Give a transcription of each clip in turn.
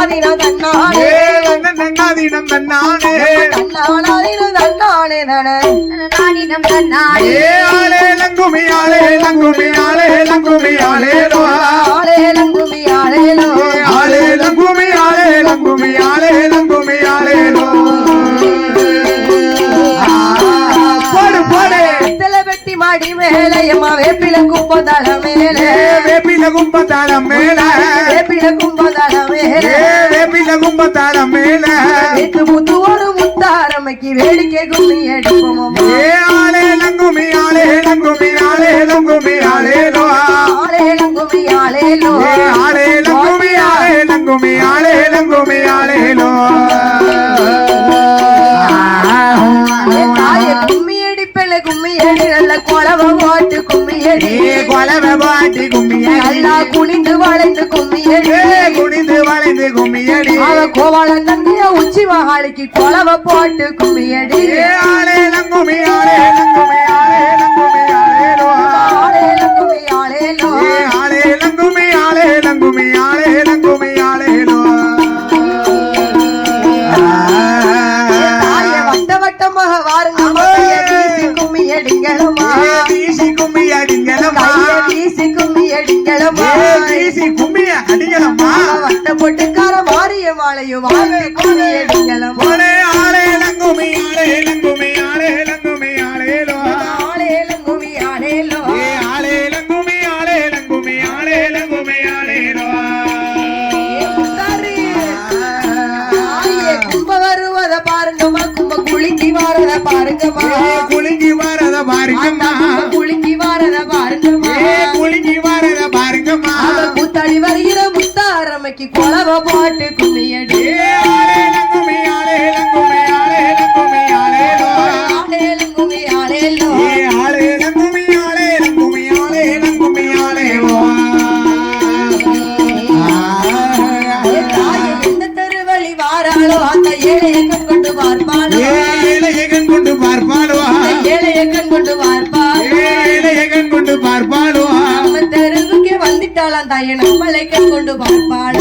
தன்னாதினம் தன்னானே. நன்னாதீனம் தன்னானே. தன்னானாதினம் தன்னானே நானே. நாடினம் தன்னாடி ஏ ஆளே லங்குமி ஆளே லங்குமி ஆளே லங்குமி ஆளே லோ. ஆளேலம் கும்மி ஆளேலோ ஆளே லங்குமி ஆளே லங்குமி ஆளே லங்குமி ஆளே லோ. போடு போடு. வெத்தலை வெட்டி மாடி மேலே எம்மா வேப்பில குப்பதள மேலே வேப்பில கும்பத்தாளம் மேல. வேப்பில கும்பத்தாளம் மேல வீட்டு முத்து ஒரு முத்தாரமைக்கு வேடிக்கை கும்மி எடுப்போம் ஏ ஆளே லங்குமி ஆளே லங்குமி ஆளே லங்குமி ஆளே லோ. ஆளேலம் கும்மி ஆளேலோ ஏ ஆளே லங்குமி ஆளே லங்குமி ஆளே லங்குமி ஆளே லோ. ஏ தாயே கும்மி அடிப்பல கும்மி அடி நல்ல கொலவ போட்டு கும்மியடி நல்லா குனிந்து வளைந்து கும்மி அடி. வளைந்து கும்மியடி அவ கோவாளன் தந்தைய உச்சி மகாளிக்கு கொலவ போட்டு கும்மி அடி ஏ ஆளே லங்குமி ஆளே மாலையும் ஆளே லங்குமி ஆளே லங்குமி ஆளே லங்குமி ஆளே ஆளேலோ ஏ லங்குமி ஆளே லங்குமி ஆளே லங்குமி ஆளே லோ முத்தாரி. தாயே கும்ப வருவத பாருங்கம்மா. கும்ப குலுங்கி வாரத பாருங்கம்மா. குலுங்கி வரத பாருங்கம்மா. குலுங்கி வாரத பாருங்கம்மா. ஏ குலுங்கி வரத பாருங்கம்மா. அவ கூத்தாடி வருகிற முத்தாரமைக்கு கொலவ போட்டு வந்துட்டாளாம் தாயே நம்மளை கொண்டு பார்ப்பாள்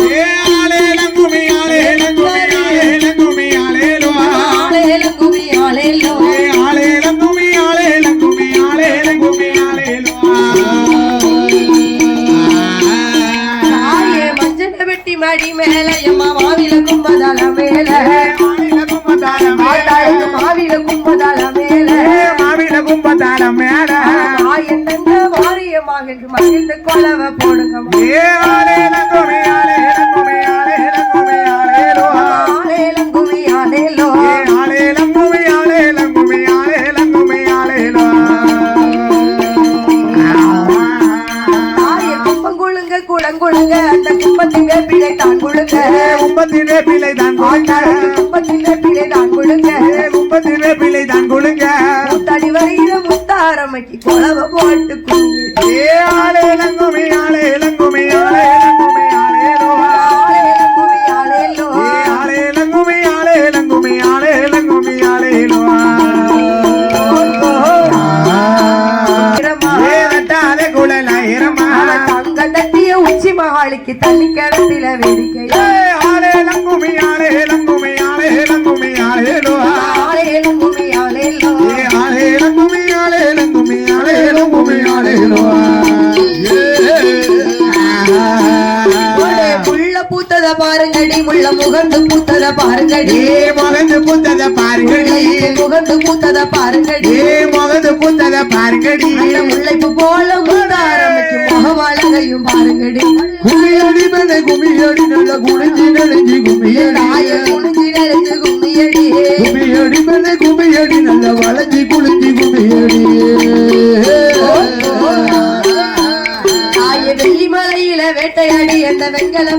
லோ தாயே கும்பம் குழுங்க குளங்குழுங்க அந்த கும்பத்தின் பிள்ளை தான் குழுங்க. ஏ கும்பத்திலே பிள்ளை தான் கும்பத்தின் பிள்ளை தான் குழுங்க. ஏ கும்பத்திலே பிள்ளை தான் கொடுங்க முத்தாடி வருகிற முத்தாரமைக்கு கொலவ போட்டு கும்மி பாருங்கடி. மகந்து புத்தத பாருங்கடி. முகந்து பூத்தத பாருங்கடி. மகந்து புத்தத பாருங்கடி. முல்லைப்பு போல முந்தாரமைக்கு முகமழகையும் பாருங்கடி. குமியடி மேலே குமியடி நல்ல குடிஞ்சி நெடுஞ்சி குமியடி தாய குனிஞ்சி நெருஞ்சு கும்மியடி குமியடி மேலே குமியடி நல்ல வளைஞ்சி குளிஞ்சி குமியடி தாய வெள்ளிமலையில வேட்டையாடி அந்த வெங்கல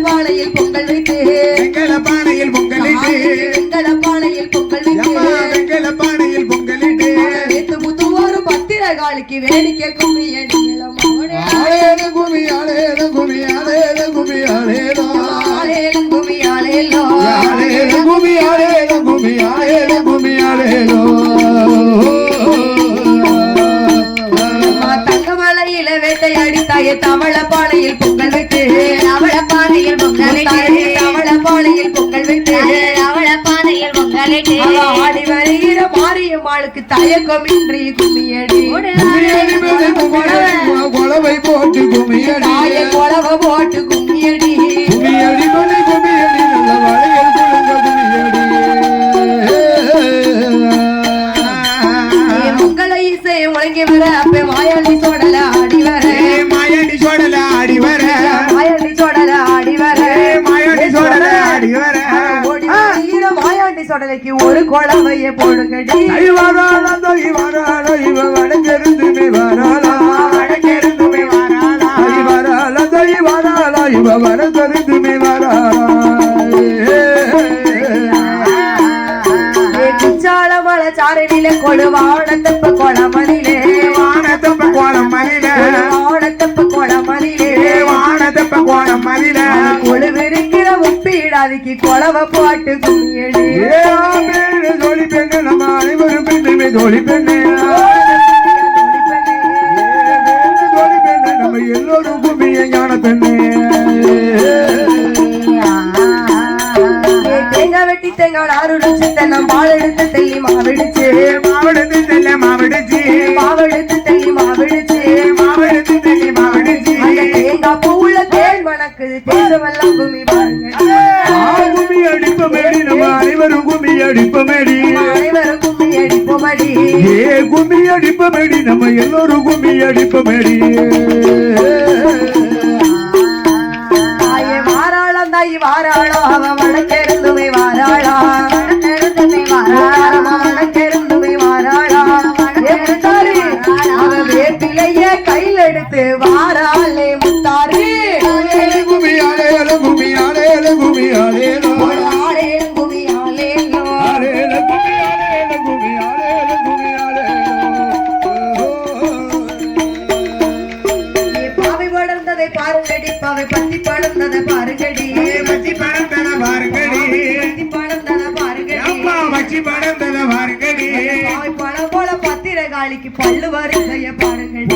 வேடிக்கை கும்மி அடிக்கலாம் ஆலேலும் கும்மி ஆலேலும் கும்மி ஆலேலும் கும்மி ஆலேலும் ஆலேலும் கும்மி ஆலேலும் ஆலேலும் கும்மி ஆலேலும் கும்மி ஆலேலும் கும்மி ஆலேலும் தங்கமலையில வேட்டையாடி தாயே தவள பானையில் பொங்கல் விட்டு. தவள பானையில் பொங்கல் தவள பானையில் பொங்கல் மேலே கும்மியடி குலவை போட்டு கும்மியடி தாயை கொலவ போட்டு கும்மியடி கும்மியடி சோடலைக்கு ஒரு குழவைய போடுங்கடி ஐவராளோ இவராளோ இவ வடங்கிருந்துமே வராளா வடங்கிருந்துமே வராளா ஐவராளோ இவராளோ இவ வடங்கிருந்துமே வராளா ஏ குச்சால பீடாதிக்கு உப்பீடாதிக்கு கொலவ போட்டு கும்மியடி ஜோலி பெண்ணு நம்ம அனைவரும் பெண்ணுமே ஜோலி பெண்ணு ஜோலி பெண்ணு நம்ம எல்லோரும் ஞான பெண்ணு தேங்காய் வெட்டி தேங்காய் தேன் மணக்குது தேசமெல்லாம் கும்மி பாருங்க கும்மி அடிப்பமேடி நம்ம அனைவரும் கும்மி அடிப்பமேடி. அனைவரும் கும்மி அடிப்போமடி. ஏ கும்மி அடிப்பமேடி நம்ம எல்லோரும் கும்மி அடிப்பமேடி. தாயே வாராளம் தாய் வாராளம் பாவை பத்தி படர்ந்ததை பாருங்கடி. வச்சி படந்தன பாருங்கடி. பத்தி படர்ந்ததை பாருங்கடி. அம்மா வச்சி படந்தன பாருங்கடி. பழம் போல பத்திர காளிக்கு பல்லு வரிசைய பாருங்கடி.